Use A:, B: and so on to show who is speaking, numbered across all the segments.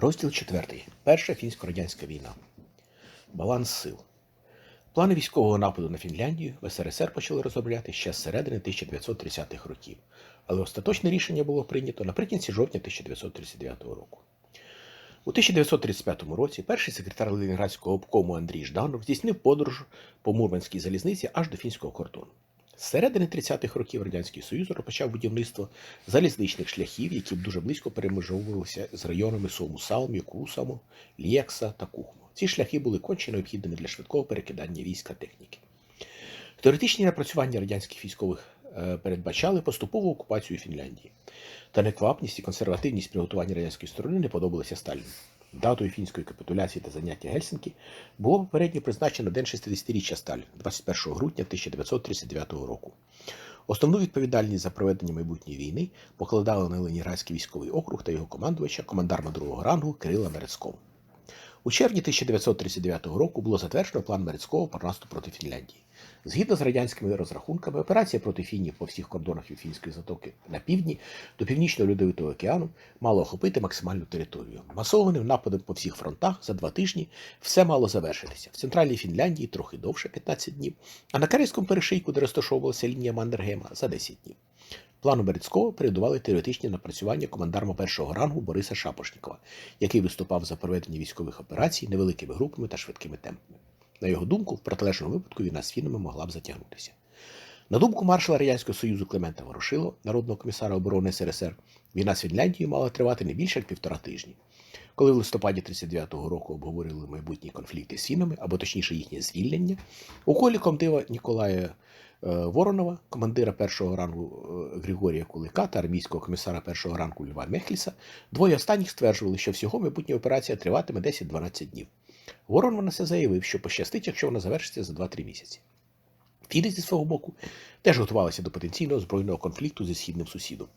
A: Розділ 4. Перша фінсько-радянська війна. Баланс сил. Плани військового нападу на Фінляндію в СРСР почали розробляти ще з середини 1930-х років, але остаточне рішення було прийнято наприкінці жовтня 1939 року. У 1935 році перший секретар Ленінградського обкому Андрій Жданов здійснив подорож по Мурманській залізниці аж до фінського кордону. З середини 30-х років Радянський Союз розпочав будівництво залізничних шляхів, які б дуже близько перемежовувалися з районами Сому Салмі, Кусаму, Лєкса та Кухму. Ці шляхи були конче необхідними для швидкого перекидання війська техніки. Теоретичні напрацювання радянських військових е, передбачали поступову окупацію Фінляндії. Та неквапність і консервативність приготування радянської сторони не подобалися Сталіну. Датою фінської капітуляції та заняття Гельсінкі було попередньо призначено День 60-річчя Сталіна 21 грудня 1939 року. Основну відповідальність за проведення майбутньої війни покладали на Ленінградський військовий округ та його командувача, командарма другого рангу Кирила Мерецького. У червні 1939 року було затверджено план Мерецького про наступ проти Фінляндії. Згідно з радянськими розрахунками, операція проти фінів по всіх кордонах від Фінської затоки на півдні до північного льодовитого океану мала охопити максимальну територію. Масованим нападом по всіх фронтах за два тижні все мало завершитися. В центральній Фінляндії трохи довше 15 днів, а на Карельському перешийку, де розташовувалася лінія Мандергема, за 10 днів. Плану Берецького передували теоретичні напрацювання командарма першого рангу Бориса Шапошнікова, який виступав за проведення військових операцій невеликими групами та швидкими темпами. На його думку, в протилежному випадку війна з фінами могла б затягнутися. На думку маршала Радянського Союзу Клемента Ворошило, народного комісара оборони СРСР, війна з Фінляндією мала тривати не більше як півтора тижні. Коли в листопаді 39-го року обговорили майбутні конфлікти з фінами, або точніше їхнє звільнення, у колі комдива Ніколая Воронова, командира першого рангу е, Григорія Кулика та армійського комісара першого рангу Льва Мехліса, двоє останніх стверджували, що всього майбутня операція триватиме 10-12 днів. Воронов на це заявив, що пощастить, якщо вона завершиться за 2-3 місяці. Фіни зі свого боку теж готувалися до потенційного збройного конфлікту зі східним сусідом.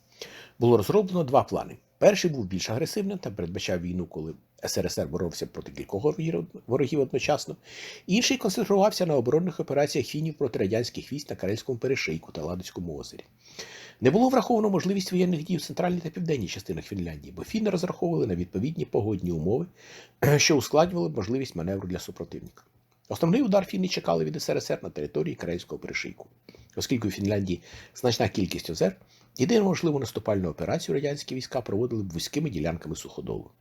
A: Було розроблено два плани. Перший був більш агресивним та передбачав війну, коли СРСР боровся проти кількох ворогів- одночасно. Інший концентрувався на оборонних операціях фінів проти радянських військ на Карельському перешийку та Ладоцькому озері. Не було враховано можливість воєнних дій в центральній та південній частинах Фінляндії, бо фіни розраховували на відповідні погодні умови, що ускладнювали можливість маневру для супротивника. Основний удар фіни чекали від СРСР на території Карельського перешийку. Оскільки у Фінляндії значна кількість озер, єдину можливу наступальну операцію радянські війська проводили б вузькими ділянками суходолу.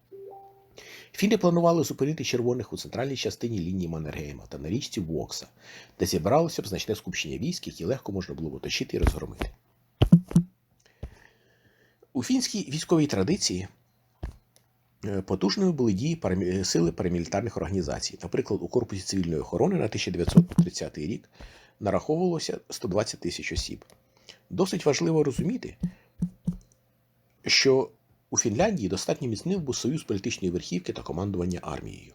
A: Фіни планували зупинити червоних у центральній частині лінії Маннергейма та на річці Вокса, де зібралося б значне скупчення військ, які легко можна було б оточити і розгромити. У фінській військовій традиції е, потужними були дії сили парамілітарних організацій. Наприклад, у корпусі цивільної охорони на 1930 рік нараховувалося 120 тисяч осіб. Досить важливо розуміти, що у Фінляндії достатньо міцним був союз політичної верхівки та командування армією.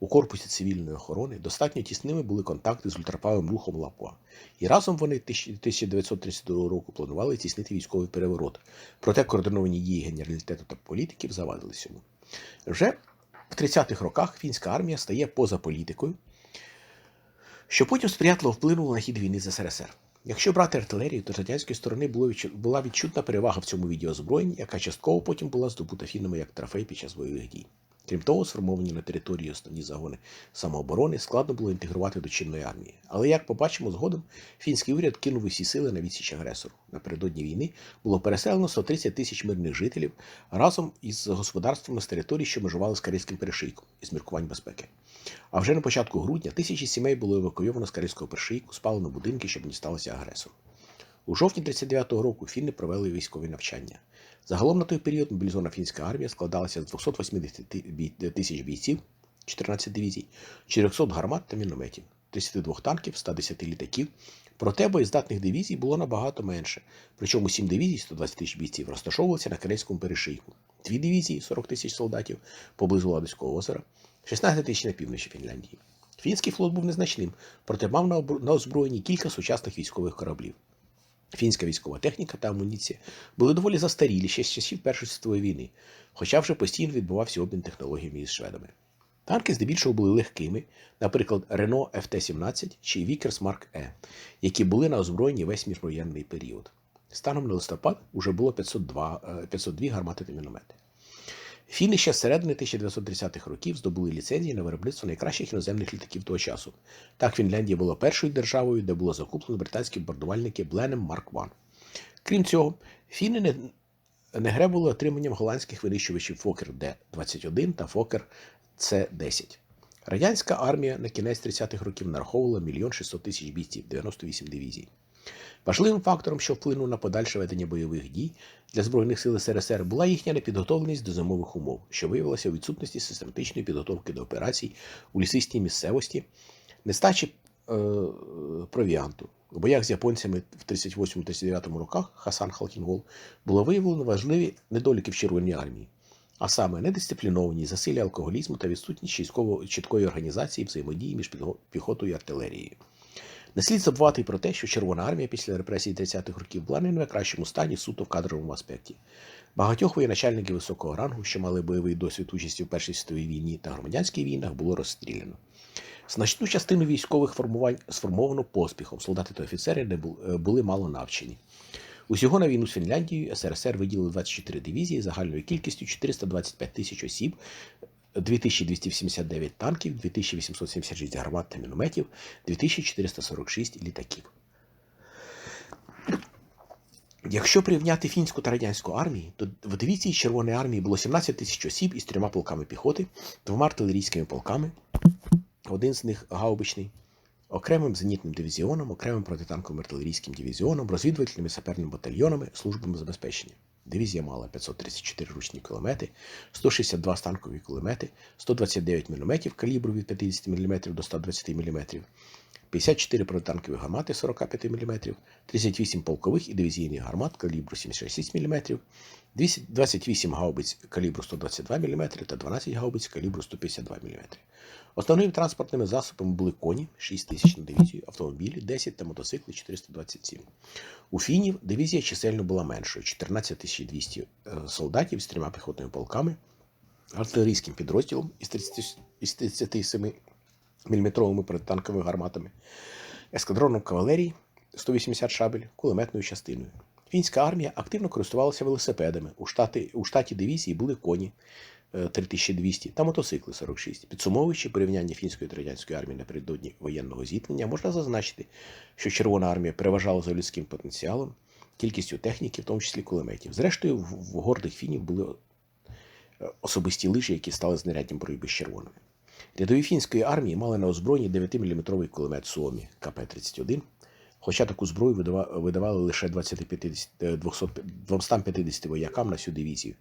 A: У корпусі цивільної охорони достатньо тісними були контакти з ультраправим рухом Лапуа. І разом вони 1932 року планували здійснити військовий переворот. Проте координовані дії генералітету та політиків завадили цьому. Вже в 30-х роках фінська армія стає поза політикою, що потім сприятливо вплинуло на хід війни з СРСР. Якщо брати артилерію, то з радянської сторони була відчутна перевага в цьому віді озброєння, яка частково потім була здобута фінами як трофей під час бойових дій. Крім того, сформовані на території основні загони самооборони складно було інтегрувати до чинної армії. Але як побачимо згодом, фінський уряд кинув усі сили на відсіч агресору. Напередодні війни було переселено 130 тисяч мирних жителів разом із господарствами з територій, що межували з Карельським перешийком із міркувань безпеки. А вже на початку грудня тисячі сімей було евакуйовано з Карельського перешийку, спалено будинки, щоб не сталося агресору. У жовтні 39-го року фінни провели військові навчання. Загалом на той період мобілізована фінська армія складалася з 280 тисяч бійців, 14 дивізій, 400 гармат та мінометів, 32 танків, 110 літаків. Проте боєздатних дивізій було набагато менше. Причому 7 дивізій, 120 тисяч бійців, розташовувалися на Карельському перешийку, 2 дивізії, 40 тисяч солдатів поблизу Ладоського озера, 16 тисяч на півночі Фінляндії. Фінський флот був незначним, проте мав на озброєнні кілька сучасних військових кораблів. Фінська військова техніка та амуніція були доволі застарілі ще з часів Першої світової війни, хоча вже постійно відбувався обмін технологіями із шведами. Танки здебільшого були легкими, наприклад, Renault FT-17 чи Vickers Mark E, які були на озброєнні весь міжвоєнний період. Станом на листопад уже було 502, е, 502 гармати та міномети. Фіни ще з середини 1930-х років здобули ліцензії на виробництво найкращих іноземних літаків того часу. Так, Фінляндія була першою державою, де було закуплено британські бомбардувальники Бленем Марк 1 Крім цього, фіни не, не гребували отриманням голландських винищувачів Фокер Д-21 та Фокер С-10. Радянська армія на кінець 30-х років нараховувала 1 600 тисяч бійців, 98 дивізій. Важливим фактором, що вплинув на подальше ведення бойових дій для Збройних сил СРСР, була їхня непідготовленість до зимових умов, що виявилася у відсутності систематичної підготовки до операцій у лісистій місцевості, нестачі е, провіанту. У боях з японцями в 38-39 роках Хасан Халкінгол було виявлено важливі недоліки в Червоній армії, а саме недисциплінованість, засилля алкоголізму та відсутність чіткої організації взаємодії між піхотою і артилерією. Не слід забувати про те, що Червона армія після репресій 30-х років була не в найкращому стані суто в кадровому аспекті. Багатьох воєначальників високого рангу, що мали бойовий досвід участі в Першій світовій війні та громадянських війнах, було розстріляно. Значну частину військових формувань сформовано поспіхом. Солдати та офіцери не е, були мало навчені. Усього на війну з Фінляндією СРСР виділили 24 дивізії загальною кількістю 425 тисяч осіб, 2279 танків, 2876 гармат та мінометів, 2446 літаків. Якщо порівняти фінську та радянську армії, то в дивізії Червоної армії було 17 тисяч осіб із трьома полками піхоти, двома артилерійськими полками, один з них гаубичний, окремим зенітним дивізіоном, окремим протитанковим артилерійським дивізіоном, розвідувальними саперними батальйонами, службами забезпечення. Дивізія мала 534 ручні кулемети, 162 станкові кулемети, 129 мм калібру від 50 мм до 120 мм, 54 протитанкові гармати 45 мм, 38 полкових і дивізійних гармат калібру 76 мм, 28 гаубиць калібру 122 мм та 12 гаубиць калібру 152 мм. Основними транспортними засобами були коні 6 тисяч на дивізію, автомобілі 10 та мотоцикли 427. У фінів дивізія чисельно була меншою 14 200 е, солдатів з трьома піхотними полками, артилерійським підрозділом із 30 із 37 мм протитанковими гарматами, ескадроном кавалерії 180 шабель, кулеметною частиною. Фінська армія активно користувалася велосипедами. У штаті, у штаті дивізії були коні е, 3200 та мотоцикли 46. Підсумовуючи порівняння фінської та радянської армії напередодні воєнного зіткнення, можна зазначити, що Червона армія переважала за людським потенціалом, кількістю техніки, в тому числі кулеметів. Зрештою, в, в гордих фінів були е, особисті лижі, які стали знаряддям боротьби з червоними. Рядові фінської армії мали на озброєнні 9-мм кулемет Суомі КП-31, хоча таку зброю видавали лише 25, е, 200 250 воякам на всю дивізію,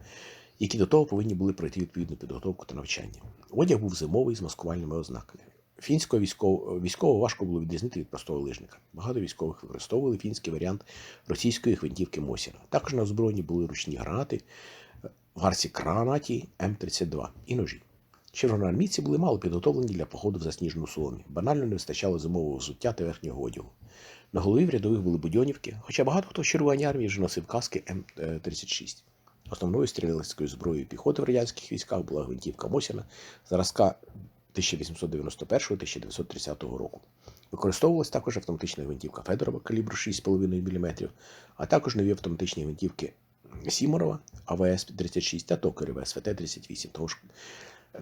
A: які до того повинні були пройти відповідну підготовку та навчання. Одяг був зимовий з маскувальними ознаками. Фінського військового, військового важко було відрізнити від простого лижника. Багато військових використовували фінський варіант російської гвинтівки Мосіна. Також на озброєнні були ручні гранати в гарсі гранаті М32 і ножі. Червоноармійці були мало підготовлені для походу в засніжену соломі. Банально не вистачало зимового взуття та верхнього одягу. На голові в рядових були будьонівки, хоча багато хто в Червоній армії вже носив каски М36. Основною стрілецькою зброєю піхоти в радянських військах була гвинтівка Мосіна зразка 1891-1930 року. Використовувалась також автоматична гвинтівка Федорова калібру 6,5 мм, а також нові автоматичні гвинтівки Сіморова АВС-36 та Токарєва СВТ-38, того ж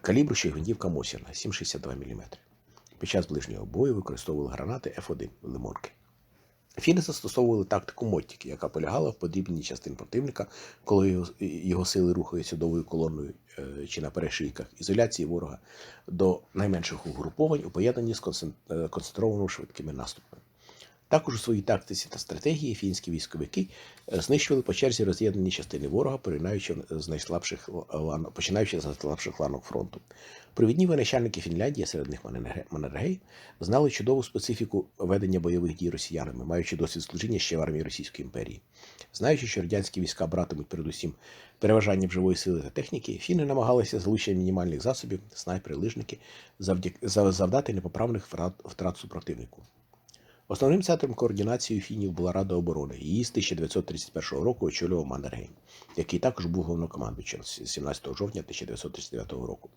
A: калібру ще гвинтівка Мосіна 7,62 мм. Під час ближнього бою використовували гранати F1 лимонки. Фіни застосовували тактику Моттіки, яка полягала в подрібненні частин противника, коли його, його сили рухаються довгою колоною е, чи на перешийках, ізоляції ворога до найменших угруповань у поєднанні з е, концентрованими швидкими наступами. Також у своїй тактиці та стратегії фінські військовики е, знищували по черзі роз'єднані частини ворога, починаючи з найслабших лан- починаючи з найслабших ланок фронту. Провідні виначальники Фінляндії, серед них Маннерге- Маннергей, знали чудову специфіку ведення бойових дій росіянами, маючи досвід служіння ще в армії Російської імперії. Знаючи, що радянські війська братимуть передусім переважанням живої сили та техніки, фіни намагалися залучення мінімальних засобів, снайпери, лижники, завдати непоправних втрат супротивнику. Основним центром координації фінів була Рада оборони. Її з 1931 року очолював Маннергейм, який також був головнокомандуючим з 17 жовтня 1939 року,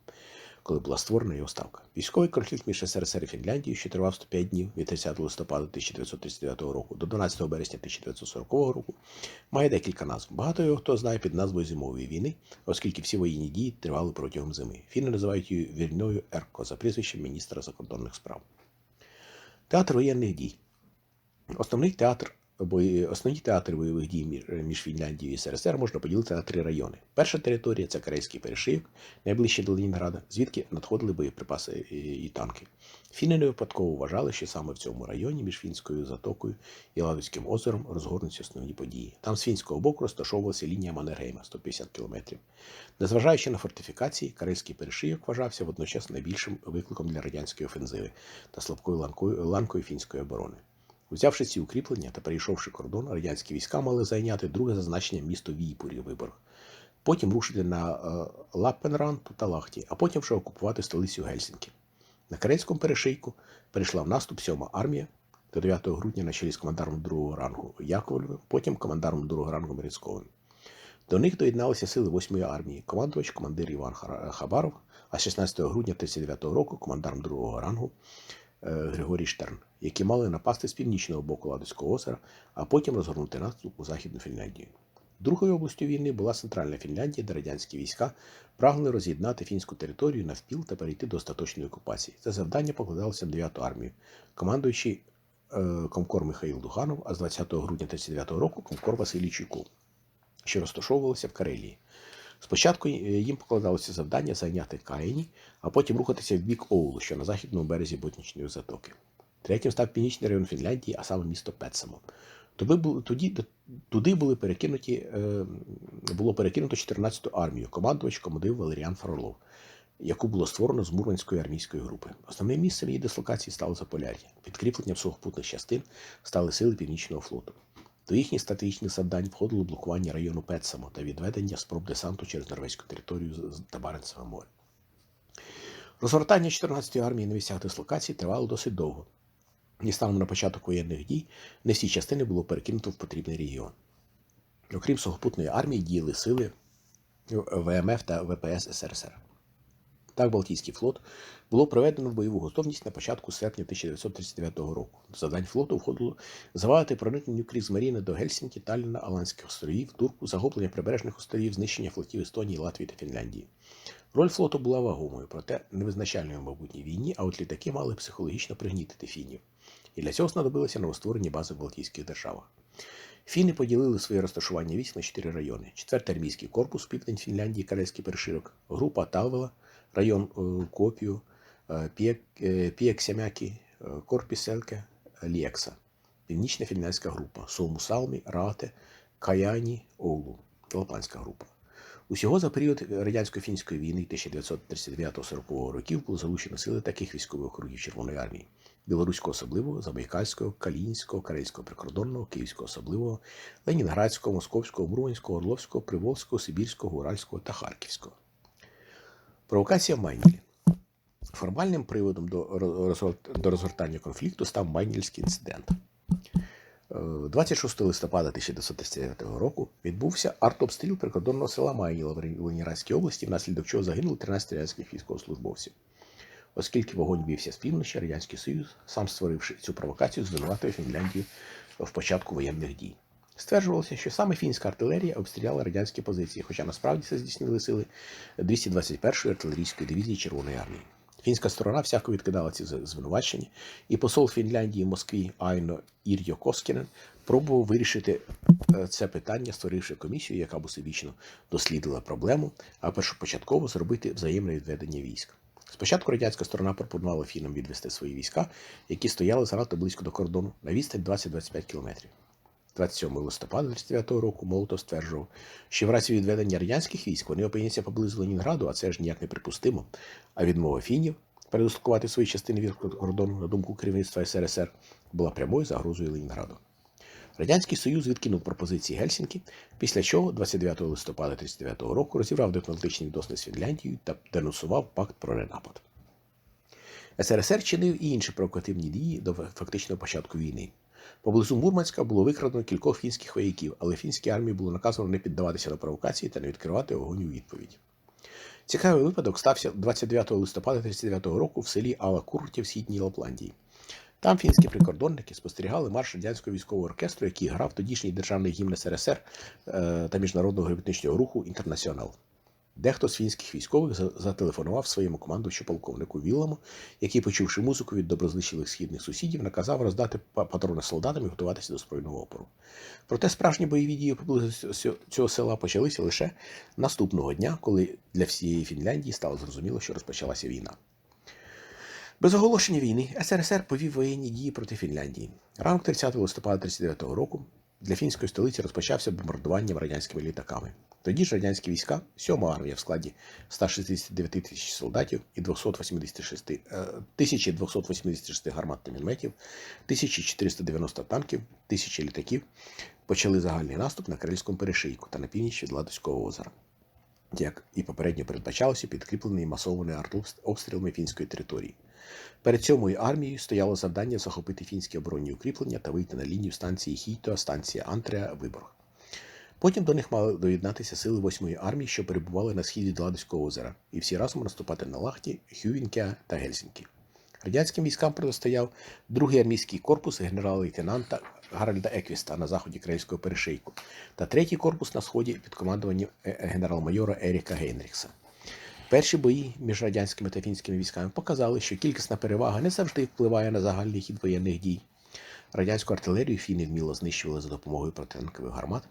A: коли була створена його ставка. Військовий конфлікт між СРСР і Фінляндією, що тривав 105 днів від 30 листопада 1939 року до 12 березня 1940 року, має декілька назв. Багато його хто знає під назвою Зимової війни, оскільки всі воєнні дії тривали протягом зими. Фіни називають її вільною Ерко за прізвищем міністра закордонних справ. Театр воєнних дій. Основний театр бої- основні театри бойових дій між, між Фінляндією і СРСР можна поділити на три райони. Перша територія це Карельський перешийок, найближче до Ленінграда, звідки надходили боєприпаси і, танки. Фіни не випадково вважали, що саме в цьому районі між Фінською затокою і Ладозьким озером розгорнуться основні події. Там з фінського боку розташовувалася лінія Маннергейма 150 кілометрів. Незважаючи на фортифікації, Карельський перешийок вважався водночас найбільшим викликом для радянської офензиви та слабкою ланкою, ланкою фінської оборони. Узявши ці укріплення та перейшовши кордон, радянські війська мали зайняти друге за значенням місто Війпурі Виборг. Потім рушити на е, Лаппенранту та Лахті, а потім вже окупувати столицю Гельсінкі. На Карельському перешийку перейшла в наступ 7 армія до 9 грудня на чолі з командаром другого рангу Яковлевим, потім командаром другого рангу Мерецьковим. До них доєдналися сили 8-ї армії, командувач, командир Іван Хабаров, а 16 грудня 1939 року командаром другого рангу Григорій Штерн, які мали напасти з північного боку Ладоцького озера, а потім розгорнути наступ у Західну Фінляндію. Другою областю війни була Центральна Фінляндія, де радянські війська прагнули роз'єднати фінську територію навпіл та перейти до остаточної окупації. Це завдання покладалося на 9-ту армію, командуючий е, комкор Михаїл Духанов, а з 20 грудня 1939 року комкор Василій Чуйков, що розташовувалися в Карелії. Спочатку е, їм покладалося завдання зайняти Каїні, а потім рухатися в бік Оулу, що на західному березі Ботнічної затоки. Третім став північний район Фінляндії, а саме місто Петсамо. Туди, туди були перекинуті, е, було перекинуто 14-ту армію, командувач командив Валеріан Фролов, яку було створено з Мурманської армійської групи. Основним місцем її дислокації стало Заполяр'я. Підкріпленням сухопутних частин стали сили Північного флоту. До їхніх стратегічних завдань входило блокування району Петсамо та відведення спроб десанту через норвезьку територію та Баренцеве море. Розгортання 14-ї армії на місцях дислокації тривало досить довго. І станом на початок воєнних дій не всі частини було перекинуто в потрібний регіон. Окрім сухопутної армії, діяли сили ВМФ та ВПС СРСР. Так, Балтійський флот було проведено в бойову готовність на початку серпня 1939 року. До завдань флоту входило завадити проникненню крізь Маріни до Гельсінкі, Талліна, Аланських островів, Турку, захоплення прибережних островів, знищення флотів Естонії, Латвії та Фінляндії. Роль флоту була вагомою, проте невизначальною в майбутній війні, а от літаки мали психологічно пригнітити фінів. І для цього знадобилися новостворені бази в Балтійських державах. Фіни поділили своє розташування військ на чотири райони: 4 армійський корпус, південь Фінляндії, Карельський переширок, група Талвела, район е, Копію, е, Піек- е, Корпіселке, Лєкса, Північна фінляндська група, Суму-Салмі, Рате, Каяні, Оулу, Лапанська група. Усього за період радянсько-фінської війни 1939-40 років було залучено сили таких військових округів Червоної армії: Білоруського особливого, Забайкальського, Калінського, Карельського прикордонного, Київського особливого, Ленінградського, Московського, Мурманського, Орловського, Приволзького, Сибірського, Уральського та Харківського. Провокація Майнілі. Формальним приводом до, розгортання конфлікту став Майнільський інцидент. Е, 26 листопада 1939 року відбувся артобстріл прикордонного села Майніла в Ленінградській області, внаслідок чого загинули 13 радянських військовослужбовців. Оскільки вогонь бився з півночі, Радянський Союз, сам створивши цю провокацію, звинуватив Фінляндію в початку воєнних дій. Стверджувалося, що саме фінська артилерія обстріляла радянські позиції, хоча насправді це здійснили сили 221-ї артилерійської дивізії Червоної армії. Фінська сторона всяко відкидала ці звинувачення, і посол Фінляндії в Москві Айно Ір'йо Коскінен пробував вирішити е, це питання, створивши комісію, яка б усебічно дослідила проблему, а першопочатково зробити взаємне відведення військ. Спочатку радянська сторона пропонувала фінам відвести свої війська, які стояли занадто близько до кордону на відстань 20-25 кілометрів. 27 листопада 1939 року Молотов стверджував, що в разі відведення радянських військ вони опиняться поблизу Ленінграду, а це ж ніяк не припустимо. А відмова фінів передислокувати свої частини від кордону, на думку керівництва СРСР, була прямою загрозою Ленінграду. Радянський Союз відкинув пропозиції Гельсінкі, після чого 29 листопада 1939 року розібрав дипломатичні відносини з Фінляндією та денонсував пакт про ненапад. СРСР чинив і інші провокативні дії до фактичного початку війни. Поблизу Мурманська було викрадено кількох фінських вояків, але фінській армії було наказано не піддаватися на провокації та не відкривати огонь у відповідь. Цікавий випадок стався 29 листопада 1939 року в селі Алакурті в східній Лапландії. Там фінські прикордонники спостерігали марш радянського військового оркестру, який грав тодішній державний гімн СРСР е, та міжнародного героїчного руху Інтернаціонал. Дехто з фінських військових зателефонував своєму командувачу полковнику Вілламу, який, почувши музику від доброзичливих східних сусідів, наказав роздати патрони солдатам і готуватися до збройного опору. Проте справжні бойові дії поблизу цього села почалися лише наступного дня, коли для всієї Фінляндії стало зрозуміло, що розпочалася війна. Без оголошення війни СРСР повів воєнні дії проти Фінляндії. Ранок 30 листопада 1939 року для фінської столиці розпочався бомбардуванням радянськими літаками. Тоді ж радянські війська, 7 армія в складі 169 тисяч солдатів і 286, е, 1286 гармат та мінометів, 1490 танків, 1000 літаків почали загальний наступ на Карельському перешийку та на північ від Ладоського озера. Як і попередньо передбачалося, підкріплений масованими артобстрілами фінської території. Перед сьомою армією стояло завдання захопити фінські оборонні укріплення та вийти на лінію станції Хійтоа, станція Антреа, Виборг. Потім до них мали доєднатися сили 8-ї армії, що перебували на схід від Ладоського озера, і всі разом наступати на Лахті, Хювінкя та Гельсінкі. Радянським військам протистояв другий армійський корпус генерал-лейтенанта Гаральда Еквіста на заході Крельського перешийку та третій корпус на сході під командуванням е, генерал-майора Еріка Гейнрікса. Перші бої між радянськими та фінськими військами показали, що кількісна перевага не завжди впливає на загальний хід воєнних дій. Радянську артилерію фіни вміло знищували за допомогою протитанкових гармат,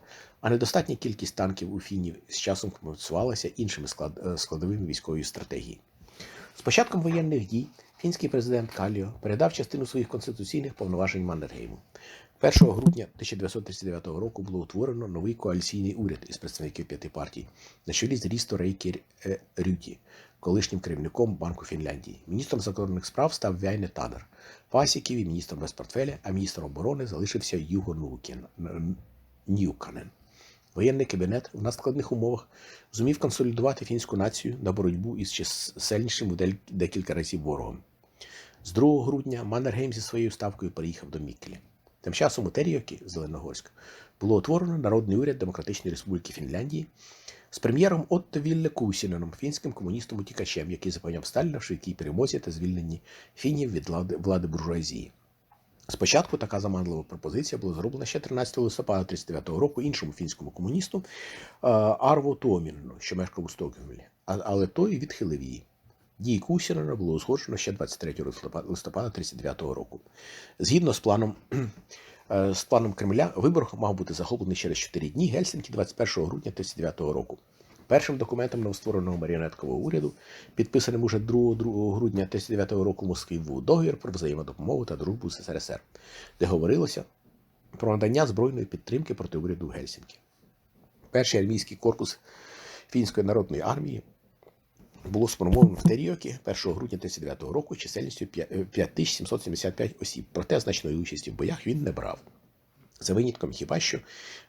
A: а недостатня кількість танків у фінів з часом компенсувалася іншими е, складовими військової стратегії. З початком воєнних дій фінський президент Каліо передав частину своїх конституційних повноважень Маннергейму. 1 грудня 1939 року було утворено новий коаліційний уряд із представників п'яти партій на чолі з Рісто Рейкі Е, Рюті, колишнім керівником Банку Фінляндії. Міністром закордонних справ став Вяйне Танер. Пасіків міністром без портфеля, а міністром оборони залишився Юго Ньюканен. Воєнний кабінет в надскладних умовах зумів консолідувати фінську націю на боротьбу із чисельнішим декілька разів ворогом. З 2 грудня Маннергейм зі своєю ставкою переїхав до Міккелі. Тим часом у Теріокі, Зеленогорськ, було утворено Народний уряд Демократичної Республіки Фінляндії з прем'єром Отто Вілле Кусіненом, фінським комуністом-утікачем, який запевняв Сталіна в швидкій перемозі та звільненні фінів від влади, буржуазії. Спочатку така заманлива пропозиція була зроблена ще 13 листопада 1939 року іншому фінському комуністу е, Арво Туомінну, що мешкав у Стокгольмі, але той відхилив її. Дії Кусінена було узгоджено ще 23 листопада 1939 року. Згідно з планом, е, з планом Кремля, вибор мав бути захоплений через 4 дні Гельсінкі 21 грудня 1939 року. Першим документом новоствореного маріонеткового уряду, підписаним уже 2, 2 грудня 1939 року в Москві, був договір про взаємодопомогу та дружбу з СРСР, де говорилося про надання збройної підтримки проти уряду в Гельсінкі. Перший армійський корпус фінської народної армії було сформовано в Теріокі 1 грудня 1939 року чисельністю 5775 осіб. Проте значної участі в боях він не брав. За винятком хіба що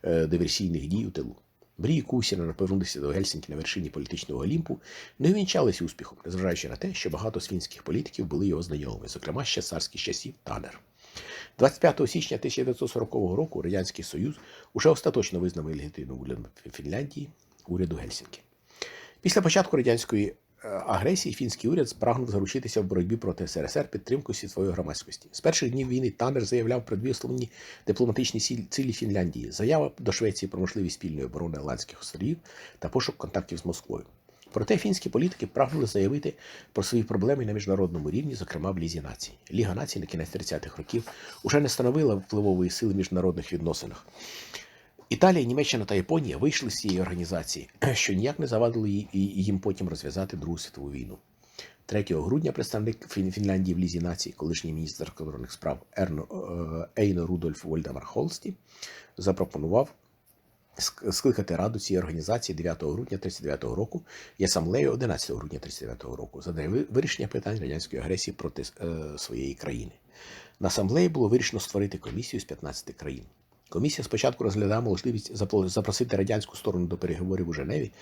A: е, диверсійних дій у тилу. Мрії Кусіна повернутися до Гельсінкі на вершині політичного Олімпу не увінчалися успіхом, незважаючи на те, що багато з фінських політиків були його знайомими, зокрема ще царських часів Танер. 25 січня 1940 року Радянський Союз уже остаточно визнав легітимним урядом Фінляндії уряду Гельсінкі. Після початку радянської е, агресії фінський уряд спрагнув заручитися в боротьбі проти СРСР підтримкою світової громадськості. З перших днів війни Танер заявляв про дві основні дипломатичні цілі Фінляндії: заява до Швеції про можливість спільної оборони Голландських островів та пошук контактів з Москвою. Проте фінські політики прагнули заявити про свої проблеми на міжнародному рівні, зокрема в Лізі націй. Ліга націй на кінець 30-х років уже не становила впливової сили в міжнародних відносинах. Італія, Німеччина та Японія вийшли з цієї організації, що ніяк не завадило їм потім розв'язати Другу світову війну. 3 грудня представник Фінляндії в Лізі націй, колишній міністр закордонних справ Ерно, е, Ейно Рудольф Вольдемар Холсті, запропонував скликати раду цієї організації 9 грудня 1939 року і асамблею 11 грудня 1939 року ви- вирішення питань радянської агресії проти е, своєї країни. На асамблеї було вирішено створити комісію з 15 країн. Комісія спочатку розглядала можливість запросити радянську сторону до переговорів у Женеві,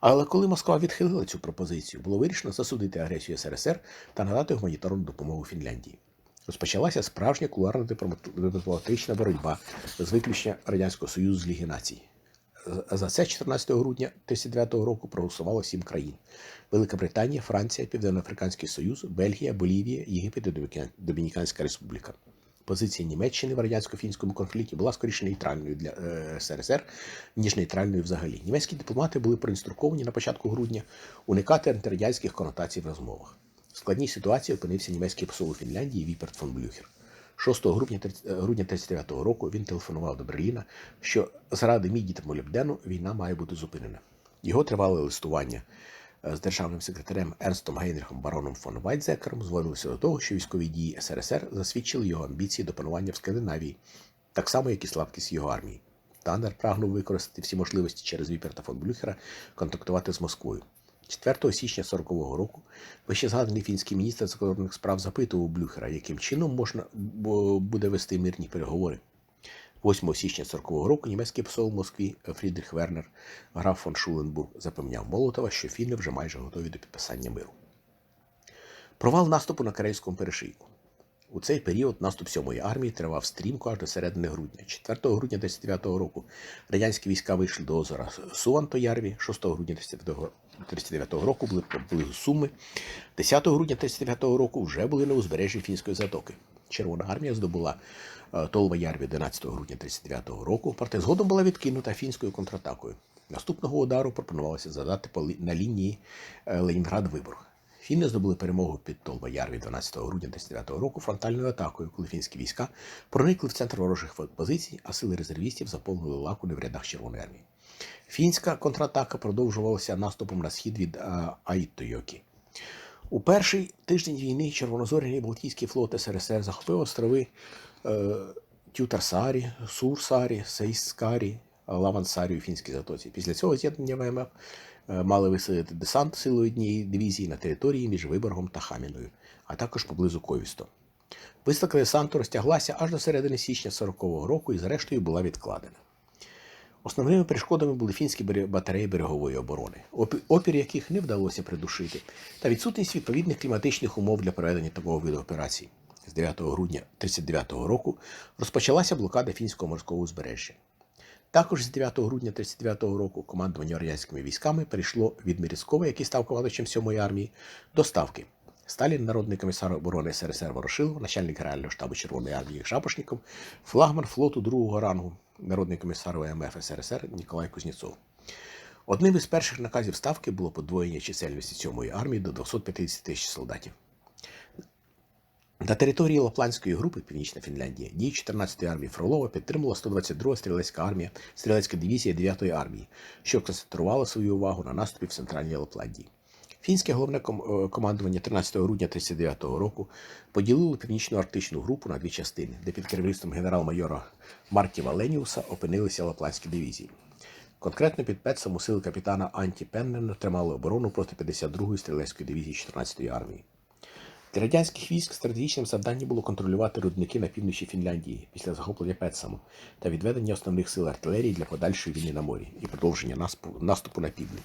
A: але коли Москва відхилила цю пропозицію, було вирішено засудити агресію СРСР та надати гуманітарну допомогу Фінляндії. Розпочалася справжня кулуарна дипломатична боротьба з виключення Радянського Союзу з Ліги націй. За це 14 грудня 1939 року проголосувало сім країн: Велика Британія, Франція, Південноафриканський Союз, Бельгія, Болівія, Єгипет і Домініканська Республіка. Позиція Німеччини в радянсько-фінському конфлікті була скоріше нейтральною для е, СРСР, ніж нейтральною взагалі. Німецькі дипломати були проінструковані на початку грудня уникати антирадянських конотацій в розмовах. В складній ситуації опинився німецький посол у Фінляндії Віперт фон Блюхер. 6 грудня 30 грудня 39 року він телефонував до Берліна, що заради міді та молібдену війна має бути зупинена. Його тривале листування е, з державним секретарем Ернстом Гейнрихом Бароном фон Вайтзекером зводилося до того, що військові дії СРСР засвідчили його амбіції до панування в Скандинавії, так само, як і слабкість його армії. Таннер прагнув використати всі можливості через Віперта фон Блюхера контактувати з Москвою. 4 січня 40-го року вище згаданий фінський міністр закордонних справ запитував Блюхера, яким чином можна буде вести мирні переговори. 8 січня 40-го року німецький посол в Москві Фрідріх Вернер, граф фон Шуленбург, запевняв Молотова, що фіни вже майже готові до підписання миру. Провал наступу на Карельському перешийку. У цей період наступ 7-ї армії тривав стрімко аж до середини грудня. 4 грудня 1939 року радянські війська вийшли до озера Суванто-Ярві. 6 грудня 1939 року були поблизу Суми. 10 грудня 1939 року вже були на узбережжі Фінської затоки. Червона армія здобула е, Толва Ярві 11 грудня 1939 року, проте згодом була відкинута фінською контратакою. Наступного удару пропонувалося задати на лінії е, Ленінград-Виборг. Фіни здобули перемогу під Толва Ярві 12 грудня 1939 року фронтальною атакою, коли фінські війська проникли в центр ворожих позицій, а сили резервістів заповнили лакуни в рядах Червоної армії. Фінська контратака продовжувалася наступом на схід від е, Аїттойокі. У перший тиждень війни Червонозоряний Балтійський флот СРСР захопив острови е, Тютарсарі, Сурсарі, Сейскарі, Лавансарі у Фінській затоці. Після цього з'єднання ВМФ е, мали висадити десант силою однієї дивізії на території між Виборгом та Хаміною, а також поблизу Ковісто. Висадка десанту розтяглася аж до середини січня 40-го року і зрештою була відкладена. Основними перешкодами були фінські батареї берегової оборони, опір яких не вдалося придушити, та відсутність відповідних кліматичних умов для проведення такого виду операцій. З 9 грудня 1939 року розпочалася блокада фінського морського узбережжя. Також з 9 грудня 1939 року командування радянськими військами перейшло від Міріцкова, який став командувачем 7-ї армії, до Ставки. Сталін, народний комісар оборони СРСР Ворошилов, начальник Генерального штабу Червоної армії Шапошников, флагман флоту другого рангу, народний комісар ОМФ СРСР Ніколай Кузнєцов. Одним із перших наказів ставки було подвоєння чисельності 7-ї армії до 250 тисяч солдатів. На території Лапландської групи Північна Фінляндія дії 14-ї армії Фролова підтримала 122 стрілецька армія, стрілецька дивізія 9-ї армії, що концентрувала свою увагу на наступі в центральній Лапландії. Фінське головне е, командування 13 грудня 1939 року поділило північну арктичну групу на дві частини, де під керівництвом генерал-майора Марті Валеніуса опинилися лапландські дивізії. Конкретно під Петсом сили капітана Анті Пеннена тримали оборону проти 52-ї стрілецької дивізії 14-ї армії. Для радянських військ стратегічним завданням було контролювати рудники на півночі Фінляндії після захоплення Петсаму та відведення основних сил артилерії для подальшої війни на морі і продовження наступу на південь.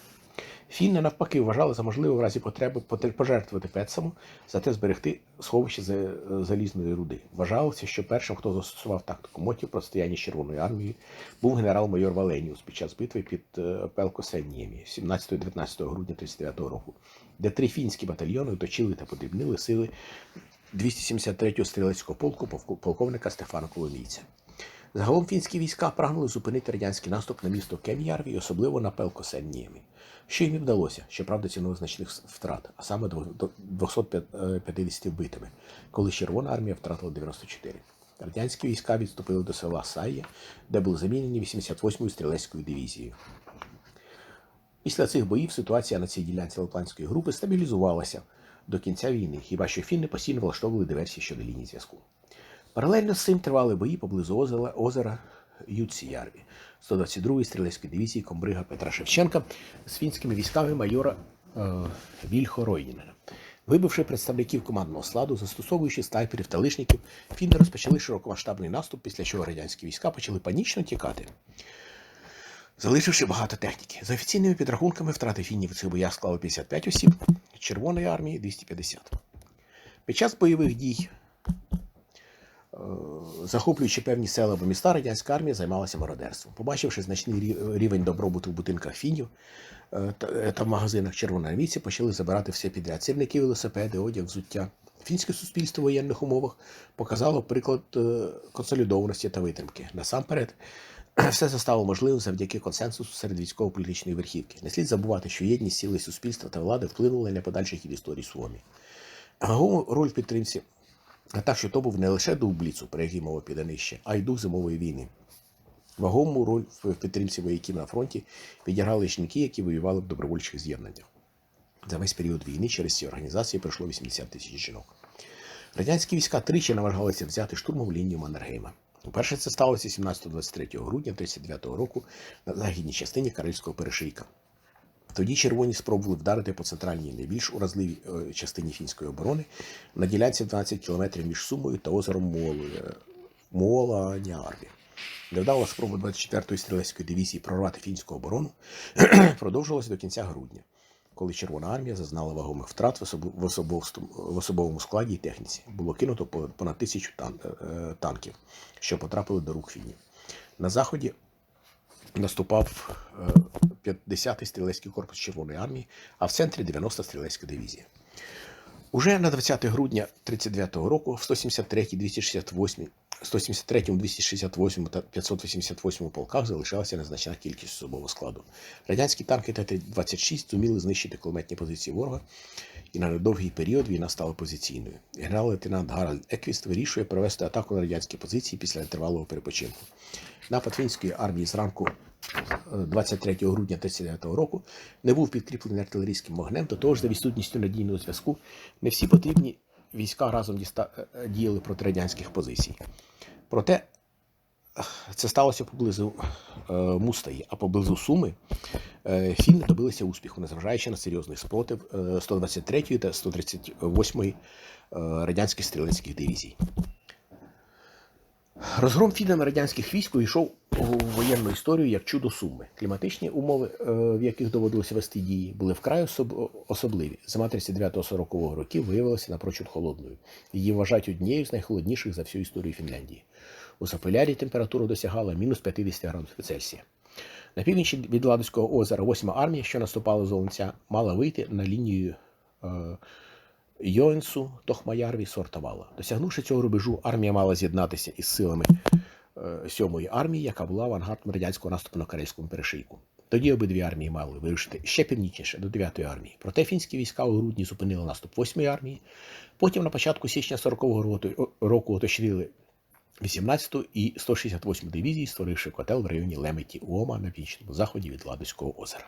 A: Фінни навпаки вважали за можливе в разі потреби пожертвувати Петсаму, зате зберегти сховище за- залізної руди. Вважалося, що першим, хто застосував тактику мотів протистояння з Червоною армією, був генерал-майор Валеніус під час битви під е, Пелкосенніємі 17-19 грудня 1939 року, де три фінські батальйони оточили та подрібнили сили 273-го стрілецького полку- полковника Стефана Коломійця. Загалом фінські війська прагнули зупинити радянський наступ на місто Кем'ярві, і особливо на Пелкосенніємі. Що їм і вдалося, щоправда, ціною значних втрат, а саме 250 вбитими, коли Червона армія втратила 94. Радянські війська відступили до села Сая, де були замінені 88-ю стрілецькою дивізією. Після цих боїв ситуація на цій ділянці Лапландської групи стабілізувалася до кінця війни, хіба що фінни постійно влаштовували диверсії щодо лінії зв'язку. Паралельно з цим тривали бої поблизу озера, озера Юцці-Ярві 122-ї стрілецької дивізії комбрига Петра Шевченка з фінськими військами майора е, Вільхо Ройніна. Вибивши представників командного складу, застосовуючи снайперів та лишників, фінни розпочали широкомасштабний наступ, після чого радянські війська почали панічно тікати, залишивши багато техніки. За офіційними підрахунками, втрати фіннів в цих боях склали 55 осіб, Червоної армії 250. Під час бойових дій, захоплюючи певні села або міста, радянська армія займалася мародерством. Побачивши значний рівень добробуту в будинках фінів е, та, е, в магазинах червоноармійці, почали забирати все підряд. Сірники, велосипеди, одяг, взуття. Фінське суспільство в воєнних умовах показало приклад е, консолідованості та витримки. Насамперед, все це стало можливим завдяки консенсусу серед військово-політичної верхівки. Не слід забувати, що єдність сили суспільства та влади вплинули на подальший хід історії Суомі. Вагому роль в підтримці так, що то був не лише дух Бліцу, про який мова піде нижче, а й дух зимової війни. Вагому роль в підтримці вояків на фронті відіграли жінки, які воювали в добровольчих з'єднаннях. За весь період війни через ці організації пройшло 80 тисяч жінок. Радянські війська тричі намагалися взяти штурмом лінію Маннергейма. Уперше це сталося 17-23 грудня 1939 року на західній частині Карельського перешийка. Тоді червоні спробували вдарити по центральній найбільш уразливій е, частині фінської оборони на ділянці 12 кілометрів між Сумою та озером Муолою- Муоланяарві. Невдала спроба 24-ї стрілецької дивізії прорвати фінську оборону продовжилася до кінця грудня, коли Червона армія зазнала вагомих втрат в, особовому складі і техніці. Було кинуто понад тисячу е, танків, що потрапили до рук фінів. На заході наступав е, 50-й стрілецький корпус Червоної армії, а в центрі 90-та стрілецька дивізія. Уже на 20 грудня 1939 року в 173, 268, 173, 268 та 588 полках залишалася незначна кількість особового складу. Радянські танки Т-26 зуміли знищити кулеметні позиції ворога, і на недовгий період війна стала позиційною. Генерал-лейтенант Гаральд Еквіст вирішує провести атаку на радянські позиції після тривалого перепочинку. Напад фінської армії зранку 23 грудня 1939 року не був підкріплений артилерійським вогнем, до того ж за відсутністю надійного зв'язку не всі потрібні війська разом діста- е, діяли проти радянських позицій. Проте е, це сталося поблизу е, Мустаї, а поблизу Суми е, фінни добилися успіху, незважаючи на серйозний спротив е, 123-ї та 138-ї е, радянських стрілецьких дивізій. Розгром фінами радянських військ увійшов у воєнну історію як чудо суми. Кліматичні умови, е, в яких доводилося вести дії, були вкрай особ- особливі. Зима 39-40 років виявилася напрочуд холодною. Її вважають однією з найхолодніших за всю історію Фінляндії. У Сапелярі температура досягала мінус 50 градусів Цельсія. На північі від Ладоського озера 8 армія, що наступала з Оленця, мала вийти на лінію е, Йоенсу, Тохмаярві, Сортавала. Досягнувши цього рубежу, армія мала з'єднатися із силами е, сьомої армії, яка була авангардом радянського наступу на Карельському перешийку. Тоді обидві армії мали вирушити ще північніше до 9-ї армії. Проте фінські війська у грудні зупинили наступ 8-ї армії. Потім на початку січня 40-го року- оточили 18-ту і 168-му дивізії, створивши котел в районі Леметі Уома на північному заході від Ладоського озера.